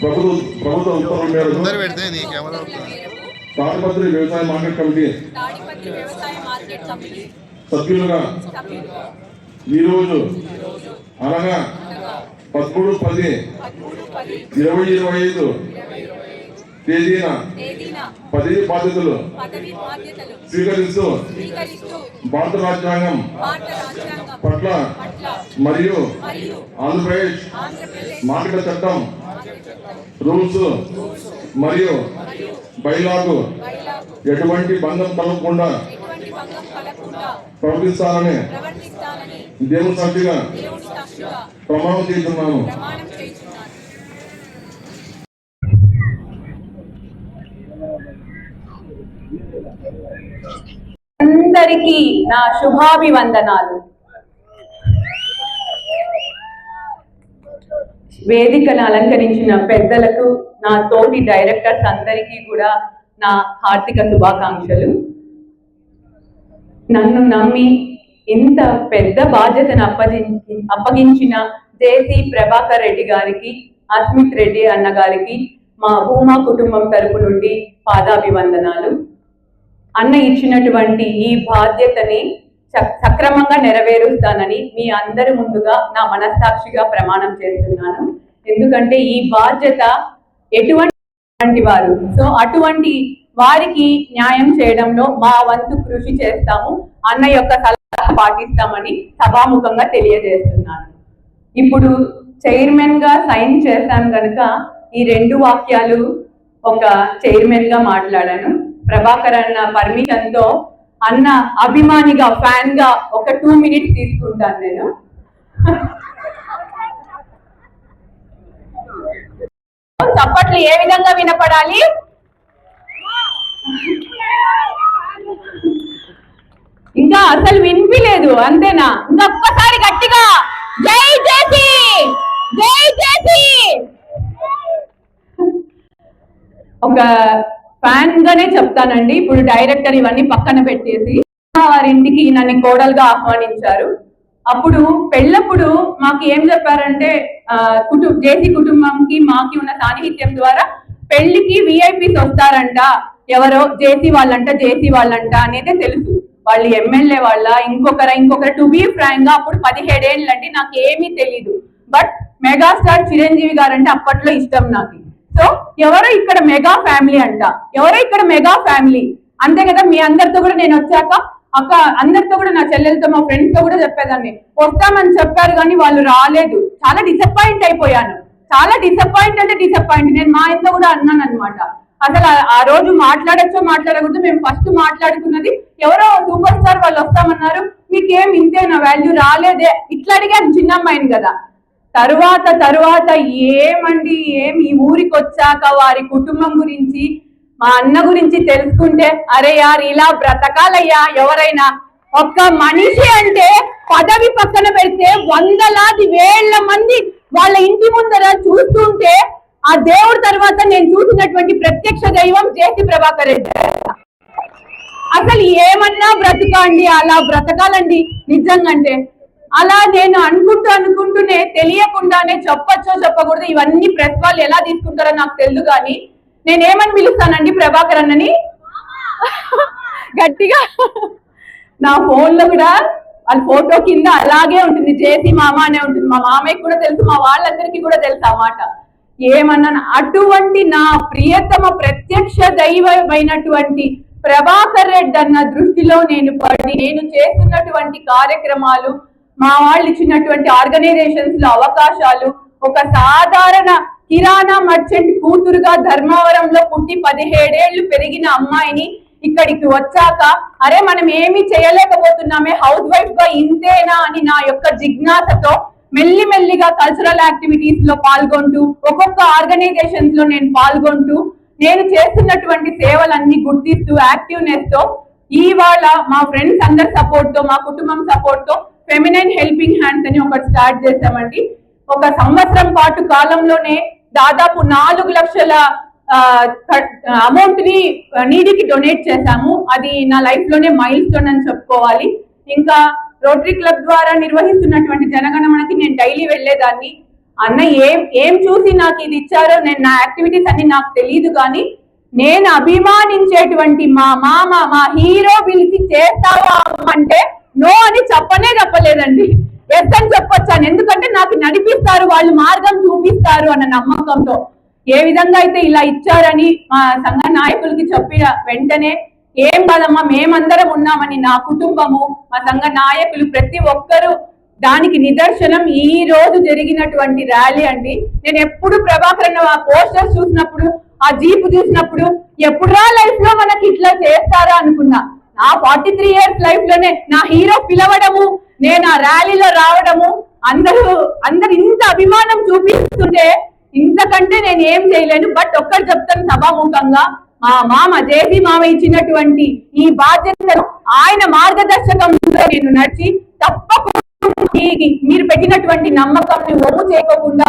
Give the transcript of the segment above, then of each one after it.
ప్రభుత్వ ఉత్తర్వుల మేరకు పెడితే నీ కెమెరా వస్తుంది. తాడిపత్రి వ్యవసాయ మార్కెట్ కమిటీ సభ్యులుగా ఈరోజు అనగా పదమూడు పది పదమూడు పది ఇరవై ఇరవై ఐదు తేదీన పదవి బాధ్యతలు స్వీకరిస్తూ భారత రాజ్యాంగం పట్ల మరియు ఆంధ్రప్రదేశ్ మార్కెట్ చట్టం రూల్స్ మరియు బైలాకు ఎటువంటి భంగం కలగకుండా ప్రవర్తిస్తానని దేవుని సాక్షిగా ప్రమాణం చేస్తున్నాను. అందరికీ నా శుభాభివందనాలు. వేదికను అలంకరించిన పెద్దలకు నా తోటి డైరెక్టర్స్ అందరికీ కూడా నా హార్దిక శుభాకాంక్షలు. నన్ను నమ్మి ఇంత పెద్ద బాధ్యతను అప్పగించి అప్పగించిన జేసీ ప్రభాకర్ రెడ్డి గారికి అస్మిత్ రెడ్డి అన్న గారికి మా భూమా కుటుంబం తరపు నుండి పాదాభివందనాలు. అన్న ఇచ్చినటువంటి ఈ బాధ్యతని సక్రమంగా నెరవేరుస్తానని మీ అందరి ముందుగా నా మనస్సాక్షిగా ప్రమాణం చేస్తున్నాను. ఎందుకంటే ఈ బాధ్యత ఎటువంటి వారు? సో అటువంటి వారికి న్యాయం చేయడంలో మా వంతు కృషి చేస్తాము. అన్న యొక్క సలహా పాటిస్తామని సభాముఖంగా తెలియజేస్తున్నాను. ఇప్పుడు చైర్మన్గా సైన్ చేశాను కనుక ఈ రెండు వాక్యాలు ఒక చైర్మన్గా మాట్లాడాను. ప్రభాకర్ అన్న పర్మిషన్తో అన్న అభిమానిగా ఫ్యాన్గా ఒక టూ మినిట్స్ తీసుకుంటాను నేను. చప్పట్లు ఏ విధంగా వినపడాలి? ఇంకా అసలు వినిపించలేదు అంతేనా? ఇంకొకసారి గట్టిగా. జై జేసీ! జై జేసీ! ఒక ఫ్యాన్ గానే చెప్తానండి. ఇప్పుడు డైరెక్టర్ ఇవన్నీ పక్కన పెట్టేసి వారింటికి నన్ను కోడలుగా ఆహ్వానించారు. అప్పుడు పెళ్ళప్పుడు మాకు ఏం చెప్పారంటే ఆ, కుటుంబ జేసీ కుటుంబంకి మాకి ఉన్న సాన్నిహిత్యం ద్వారా పెళ్ళికి విఐపీస్ వస్తారంట. ఎవరో జేసీ వాళ్ళంట జేసీ వాళ్ళంట అనేది తెలుసు. వాళ్ళు ఎమ్మెల్యే వాళ్ళ ఇంకొకరు ఇంకొకరు. టు బీ ఫ్రాంక్గా అప్పుడు పదిహేడేళ్ళు అంటే నాకు ఏమీ తెలీదు. బట్ మెగాస్టార్ చిరంజీవి గారు అంటే అప్పట్లో ఇష్టం నాకు. సో ఎవరో ఇక్కడ మెగా ఫ్యామిలీ అంట. ఎవరో ఇక్కడ మెగా ఫ్యామిలీ. అంతే కదా మీ అందరితో కూడా నేను వచ్చాక అక్క అందరితో కూడా నా చెల్లెలతో మా ఫ్రెండ్స్తో కూడా చెప్పేదాన్ని. వస్తామని చెప్పారు కానీ వాళ్ళు రాలేదు. చాలా డిసప్పాయింట్ అయిపోయాను. చాలా డిసప్పాయింట్ అంటే డిసప్పాయింట్ నేను మా ఇంట్లో కూడా అన్నాను అనమాట అసలు ఆ- రోజు మాట్లాడచ్చో మాట్లాడకూడదు మేము ఫస్ట్ మాట్లాడుకున్నది ఎవరో సూపర్ స్టార్ వాళ్ళు వస్తామన్నారు మీకేం ఇంతే నా వాల్యూ రాలేదే? ఇట్లా అడిగాను చిన్న అమ్మాయిని కదా. తరువాత తరువాత ఏమండి ఏం ఈ ఊరికి వచ్చాక వారి కుటుంబం గురించి మా అన్న గురించి తెలుసుకుంటే అరే యార్ ఇలా బ్రతకాలయ్యా ఎవరైనా. ఒక్క మనిషి అంటే పదవి పక్కన పెడితే వందలాది వేల మంది వాళ్ళ ఇంటి ముందర చూస్తుంటే ఆ దేవుడి తర్వాత నేను చూసినటువంటి ప్రత్యక్ష దైవం జేసి ప్రభాకర్ రెడ్డి. అసలు ఏమన్నా బ్రతకండి అలా బ్రతకాలండి నిజంగా అంటే అలా నేను అనుకుంటూ అనుకుంటూనే తెలియకుండానే చెప్పచ్చో చెప్పకూడదు ఇవన్నీ ప్రెస్ వాళ్ళు ఎలా తీసుకుంటారో నాకు తెలియదు కానీ నేను ఏమని పిలుస్తానండి ప్రభాకర్ అన్నని? గట్టిగా. నా ఫోన్లో కూడా వాళ్ళ ఫోటో కింద అలాగే ఉంటుంది జేసీ మామ అనే ఉంటుంది. మా మామయ్యకి కూడా తెలుసు మా వాళ్ళందరికీ కూడా తెలుసు ఆ మాట. ఏమన్నా అటువంటి నా ప్రియతమ ప్రత్యక్ష దైవమైనటువంటి ప్రభాకర్ రెడ్డి అన్న దృష్టిలో నేను పడి నేను చేస్తున్నటువంటి కార్యక్రమాలు మా వాళ్ళు ఇచ్చినటువంటి ఆర్గనైజేషన్స్లో అవకాశాలు ఒక సాధారణ కిరాణా మర్చెంట్ కూతురుగా ధర్మవరంలో పుట్టి పదిహేడేళ్ళు పెరిగిన అమ్మాయిని ఇక్కడికి వచ్చాక అరే మనం ఏమి చేయలేకపోతున్నామే హౌస్ వైఫ్గా ఇంతేనా? అని నా యొక్క జిజ్ఞాసతో మెల్లి మెల్లిగా కల్చరల్ యాక్టివిటీస్లో పాల్గొంటూ ఒక్కొక్క ఆర్గనైజేషన్స్లో నేను పాల్గొంటూ నేను చేస్తున్నటువంటి సేవలన్నీ గుర్తిస్తూ యాక్టివ్నెస్తో ఇవాళ మా ఫ్రెండ్స్ అందరి సపోర్ట్తో మా కుటుంబం సపోర్ట్తో ఫెమినైన్ హెల్పింగ్ హ్యాండ్స్ అని ఒకటి స్టార్ట్ చేశామండి. ఒక సంవత్సరం పాటు కాలంలోనే దాదాపు నాలుగు లక్షల అమౌంట్ని నీడికి డొనేట్ చేశాము. అది నా లైఫ్లోనే మైల్ స్టోన్ అని చెప్పుకోవాలి. ఇంకా రోటరీ క్లబ్ ద్వారా నిర్వహిస్తున్నటువంటి జనగణమనకి నేను డైలీ వెళ్ళేదాన్ని. అన్న ఏం ఏం చూసి నాకు ఇది ఇచ్చారో నేను నా యాక్టివిటీస్ అన్ని నాకు తెలియదు కానీ నేను అభిమానించేటువంటి మా మామ మా హీరో పిలిచి చేస్తావా అంటే నో అని చెప్పనే లేదండి. ఎస్ అని చెప్పొచ్చాను. ఎందుకంటే నాకు నడిపిస్తారు వాళ్ళు మార్గం చూపిస్తారు అన్న నమ్మకంతో. ఏ విధంగా అయితే ఇలా ఇచ్చారని మా సంఘ నాయకులకి చెప్పిన వెంటనే ఏం కాదమ్మా మేమందరం ఉన్నామని నా కుటుంబము మా సంఘ నాయకులు ప్రతి ఒక్కరూ దానికి నిదర్శనం ఈ రోజు జరిగినటువంటి ర్యాలీ అండి. నేను ఎప్పుడు ప్రభాకర్ ఆ పోస్టర్స్ చూసినప్పుడు ఆ జీప్ చూసినప్పుడు ఎప్పుడురా లైఫ్లో మనకి ఇట్లా చేస్తారా? అనుకున్నా. నా ఫార్టీ త్రీ ఇయర్స్ లైఫ్లోనే నా హీరో పిలవడము నేను ఆ ర్యాలీలో రావడము అందరూ అందరు ఇంత అభిమానం చూపిస్తుంటే ఇంతకంటే నేను ఏం చేయలేను. బట్ ఒక్కటి చెప్తాను సభాముఖంగా మా మామ జేసీ మామ ఇచ్చినటువంటి ఈ బాధ్యతను ఆయన మార్గదర్శకంలో నేను నడిచి తప్పకుండా మీరు పెట్టినటువంటి నమ్మకం ఒమ్ము చేయకుండా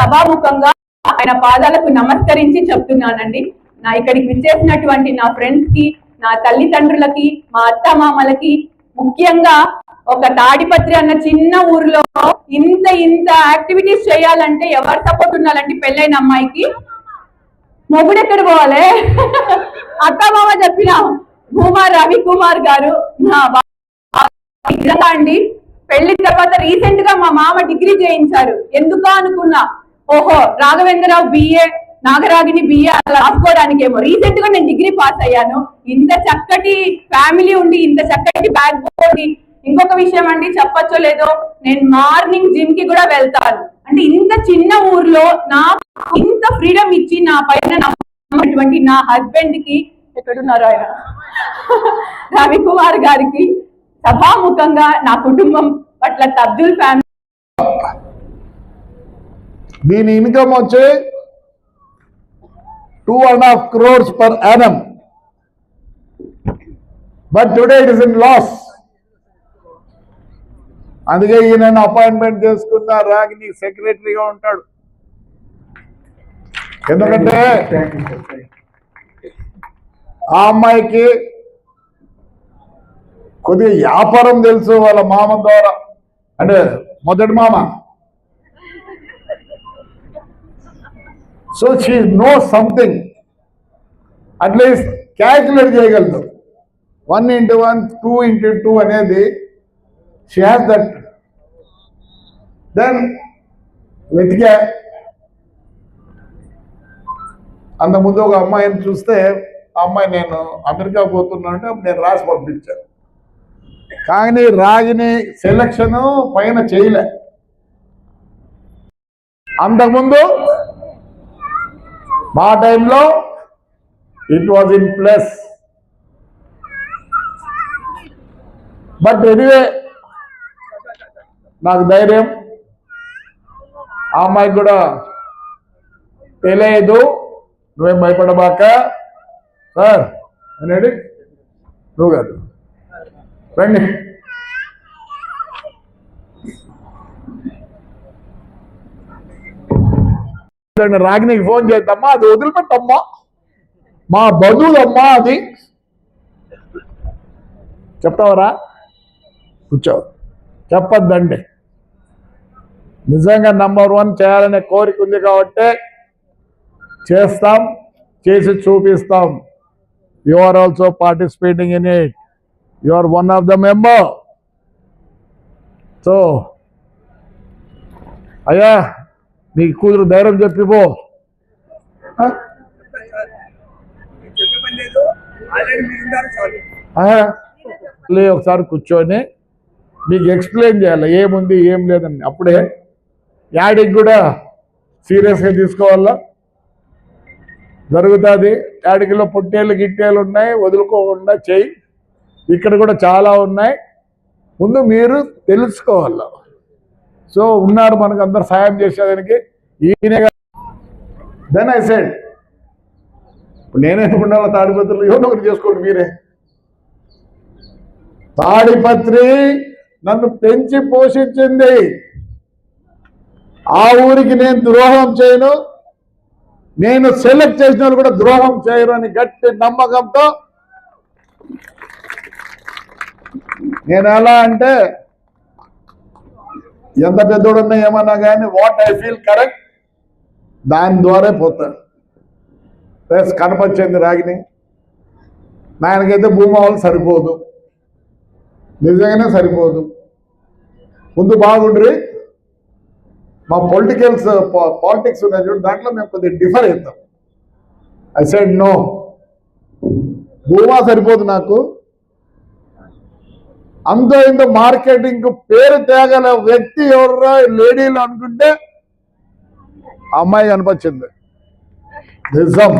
సభాముఖంగా ఆయన పాదాలకు నమస్కరించి చెప్తున్నానండి. నా ఇక్కడికి విచ్చేసినటువంటి నా ఫ్రెండ్స్కి నా తల్లిదండ్రులకి మా అత్త మామలకి ముఖ్యంగా ఒక తాడిపత్రి అన్న చిన్న ఊర్లో ఇంత ఇంత యాక్టివిటీస్ చేయాలంటే ఎవరు సపోర్ట్ ఉండాలంటే పెళ్ళైన అమ్మాయికి? మొగుడు ఎక్కడ పోవాలి? అక్క మామ చెప్పిన భూమా రవి కుమార్ గారు నా నిజంగా అండి. పెళ్ళి తర్వాత రీసెంట్గా మా మామ డిగ్రీ చేయించారు. ఎందుకు అనుకున్నా? ఓహో రాఘవేంద్రరావు బిఏ నాగరాగిని బిఏ అలా రాసుకోవడానికి ఏమో రీసెంట్గా నేను డిగ్రీ పాస్ అయ్యాను. ఇంత చక్కటి ఫ్యామిలీ ఉండి ఇంత చక్కటి బ్యాక్ బోన్ ఇంకొక విషయం అండి చెప్పచ్చో లేదో నేను మార్నింగ్ జిమ్కి కూడా వెళ్తాను. అంటే ఇంత చిన్న ఊర్లో నాకు ఇంత ఫ్రీడమ్ ఇచ్చి నా పైన నమ్మకమైనటువంటి నా హస్బెండ్కి ఎక్కడున్నారు ఆయన? రవికుమార్ గారికి సభాముఖంగా నా కుటుంబం పట్ల తబ్దుల్ ఫ్యామిలీ. దీని ఇన్కమ్ వచ్చి two and half crores per annum. But today it is in loss. అందుకే ఈయన అపాయింట్మెంట్ చేసుకున్న రాగిని సెక్రటరీగా ఉంటాడు. ఎందుకంటే ఆ అమ్మాయికి కొద్దిగా వ్యాపారం తెలుసు వాళ్ళ మామ ద్వారా. అంటే మొదటి మామ. So she know something at least calculate చేయగలదు. One into one two into two అనేది షీ హ్యాస్ దట్ దెన్ వెతికా. అంత ముందు ఒక అమ్మాయిని చూస్తే ఆ అమ్మాయి నేను అమెరికా పోతున్నానంటే నేను రాసి పంపించాను కానీ రాగిని సెలక్షన్ పైన చేయలే. అంతకుముందు మా టైంలో it was in plus but anyway నాకు ధైర్యం. ఆ అమ్మాయికి కూడా తెలియదు. నువ్వేం భయపడబాక? సార్ అనేది నువ్వు కాదు. రండి. దాన్ని రాగినికి ఫోన్ చేద్దామా అది వదిలిపెట్టమ్మా. మా బంధువులమ్మా అది. చెప్తావరా? కూర్చో. చెప్పద్దండి. నిజంగా నంబర్ వన్ చేయాలనే కోరిక ఉంది కాబట్టి చేస్తాం చేసి చూపిస్తాం. You are also participating in it you are one of the member so అయ్యా నీ కూతురు ధైర్యం చెప్పిపో లేదు లే ఒకసారి కూర్చొని మీకు ఎక్స్ప్లెయిన్ చేయాలి. ఏముంది ఏం లేదని. అప్పుడే యాడికి కూడా సీరియస్గా తీసుకోవాలా? జరుగుతుంది. యాడికిలో పుట్టేలు గిట్టేలు ఉన్నాయి వదులుకోకుండా చెయ్యి ఇక్కడ కూడా చాలా ఉన్నాయి. ముందు మీరు తెలుసుకోవాలి? సో ఉన్నారు మనకు అందరు సాయం చేసేదానికి. ఈయన దెన్ ఐ సెడ్ ఇప్పుడు ఉండాలి తాడిపత్రులు? ఎవరిని ఒకటి చేసుకోండి మీరే. తాడిపత్రి నన్ను పెంచి పోషించింది. ఆ ఊరికి నేను ద్రోహం చేయను. నేను సెలెక్ట్ చేసిన వాళ్ళు కూడా ద్రోహం చేయరు అని గట్టి నమ్మకంతో నేను ఎలా అంటే ఎంత పెద్దోడున్నా ఏమన్నా కానీ వాట్ ఐ ఫీల్ కరెక్ట్ దాని ద్వారా పోతాడు ప్లస్ కనపచ్చింది రాగిని. నాయనకైతే భూమి వాళ్ళు సరిపోదు. నిజంగానే సరిపోదు. ముందు బాగుండ్రి. మా పొలిటికల్స్ పాలిటిక్స్ uh, ఉన్నాయి చూడండి దాంట్లో మేము కొద్దిగా డిఫర్ అవుతాం ఐ సైడ్ నో భూమా సరిపోదు నాకు. అంతో ఇంత మార్కెటింగ్ పేరు తేగల వ్యక్తి ఎవరు లేడీలు అనుకుంటే అమ్మాయి కనిపించింది నిజం.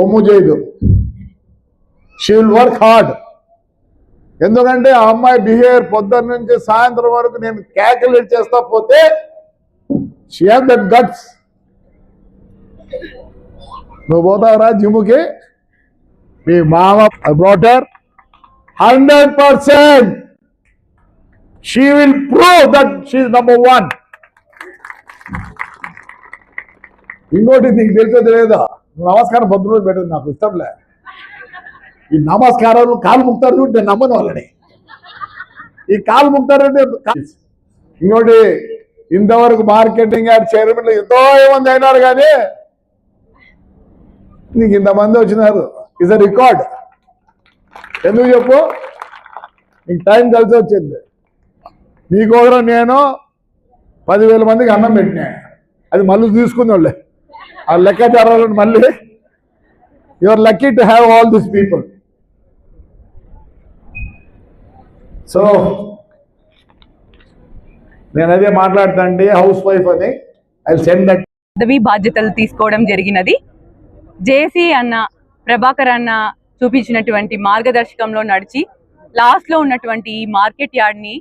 ఓము చేయదు షీ విల్ వర్క్ హార్డ్ ఎందుకంటే ఆ అమ్మాయి బిహేవియర్ పొద్దున్న నుంచి సాయంత్రం వరకు నేను క్యాల్కులేట్ చేస్తా పోతే షీ హ్యావ్ దట్ గట్స్ నువ్వు పోతావురా జిమ్కి మీ మామ brother hundred percent she will prove that she number one ఇంకోటి నీకు తెలుసో తెలియదా? నువ్వు నమస్కారం పొద్దు రోజు పెట్టదు నాకు. లేదు ఈ నమస్కారాలు కాలు ముక్తారు చూడు నేను నమ్మను వాళ్ళని. ఈ కాలు ముక్తారు ఇంకోటి ఇంతవరకు మార్కెటింగ్ యాడ్ చైర్మన్లు ఎంతో మంది అయినారు కానీ నీకు ఇంతమంది వచ్చినారు. ఇస్ అ రికార్డ్ ఎందుకు చెప్పు? నీకు టైం కలిసి వచ్చింది. నీకోసం నేను పదివేల మందికి అన్నం పెట్టినా. అది మళ్ళీ తీసుకుని వాళ్ళే. ఆ లెక్కాచారాలను మళ్ళీ your lucky to have all this people so నేను అదే మాట్లాడుతాండి హౌస్ వైఫ్ అని. ఐ సెండ్ దట్ పదవి బాధ్యతలు తీసుకోవడం జరిగినది. జేసీ అన్న ప్రభాకర్ అన్న చూపించినటువంటి మార్గదర్శకంలో నడిచి లాస్ట్లో ఉన్నటువంటి ఈ మార్కెట్ యార్డ్ని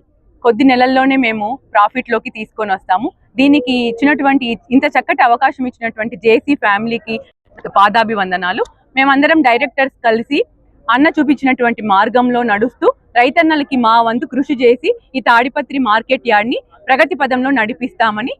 కొద్ది నెలల్లోనే మేము ప్రాఫిట్లోకి తీసుకొని వస్తాము. దీనికి ఇచ్చినటువంటి ఇంత చక్కటి అవకాశం ఇచ్చినటువంటి జేసీ ఫ్యామిలీకి పాదాభివందనాలు. మేమందరం డైరెక్టర్స్ కలిసి అన్న చూపించినటువంటి మార్గంలో నడుస్తూ రైతన్నలకి మా వంతు కృషి చేసి ఈ తాడిపత్రి మార్కెట్ యార్డ్ని ప్రగతి పదంలో నడిపిస్తామని